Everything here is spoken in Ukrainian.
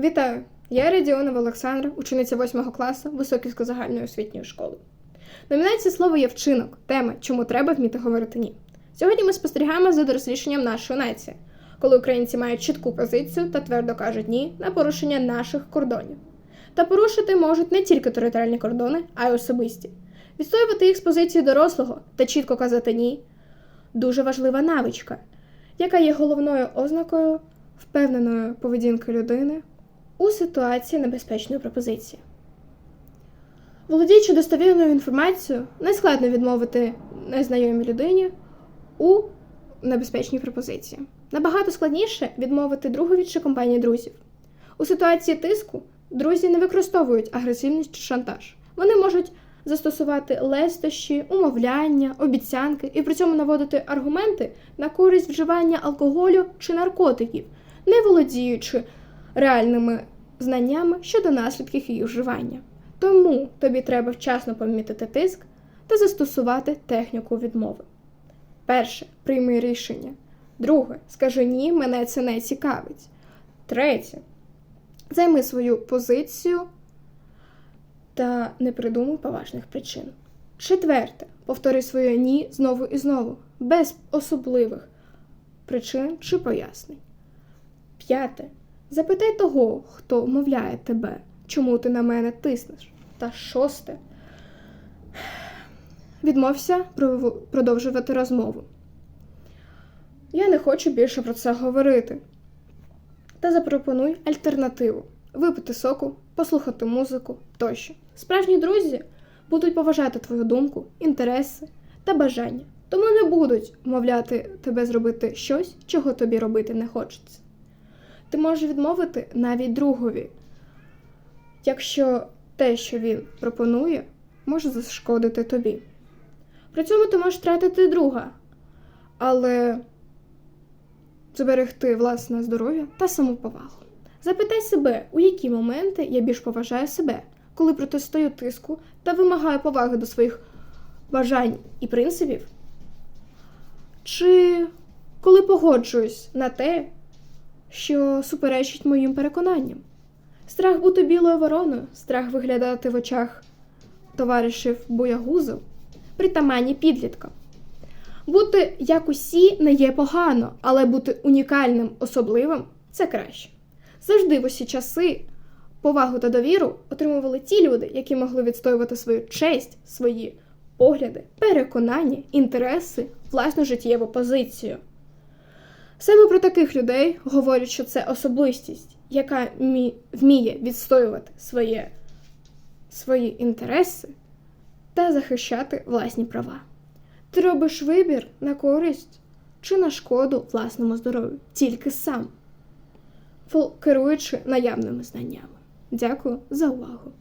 Вітаю! Я Радіонова Олександра, учениця 8 класу Високівської загальної освітньої школи. Номінація слово є вчинок, тема Чому треба вміти говорити ні. Сьогодні ми спостерігаємо за дорослішенням нашої нації, коли українці мають чітку позицію та твердо кажуть ні на порушення наших кордонів. Та порушити можуть не тільки територіальні кордони, а й особисті. Відстоювати їх з позиції дорослого та чітко казати ні дуже важлива навичка, яка є головною ознакою впевненої поведінки людини у ситуації небезпечної пропозиції. Володіючи достовірною інформацією, нескладно відмовити незнайомій людині у небезпечній пропозиції. Набагато складніше відмовити другові чи компанії друзів. У ситуації тиску друзі не використовують агресивність чи шантаж. Вони можуть застосувати лестощі, умовляння, обіцянки і при цьому наводити аргументи на користь вживання алкоголю чи наркотиків, не володіючи реальними знаннями щодо наслідків їх вживання. Тому тобі треба вчасно помітити тиск та застосувати техніку відмови. Перше прийми рішення. Друге, скажи ні, мене це не цікавить. Третє. Займи свою позицію та не придумуй поважних причин. Четверте. Повтори своє ні знову і знову, без особливих причин чи пояснень. П'яте. Запитай того, хто вмовляє тебе, чому ти на мене тиснеш. Та шосте. Відмовся продовжувати розмову. Я не хочу більше про це говорити. Та запропонуй альтернативу: випити соку, послухати музику тощо. Справжні друзі будуть поважати твою думку, інтереси та бажання, тому не будуть вмовляти тебе зробити щось, чого тобі робити не хочеться. Ти можеш відмовити навіть другові, якщо те, що він пропонує, може зашкодити тобі. При цьому ти можеш втратити друга, але зберегти власне здоров'я та самоповагу. Запитай себе, у які моменти я більш поважаю себе, коли протистою тиску та вимагаю поваги до своїх бажань і принципів, чи коли погоджуюсь на те, що суперечить моїм переконанням. Страх бути білою вороною, страх виглядати в очах товаришів боягузів, притаманні підліткам. Бути як усі не є погано, але бути унікальним, особливим це краще. Завжди в усі часи повагу та довіру отримували ті люди, які могли відстоювати свою честь, свої погляди, переконання, інтереси, власну життєву позицію. Саме про таких людей говорять, що це особистість, яка вміє відстоювати своє, свої інтереси та захищати власні права. Ти робиш вибір на користь чи на шкоду власному здоров'ю, тільки сам, керуючи наявними знаннями. Дякую за увагу!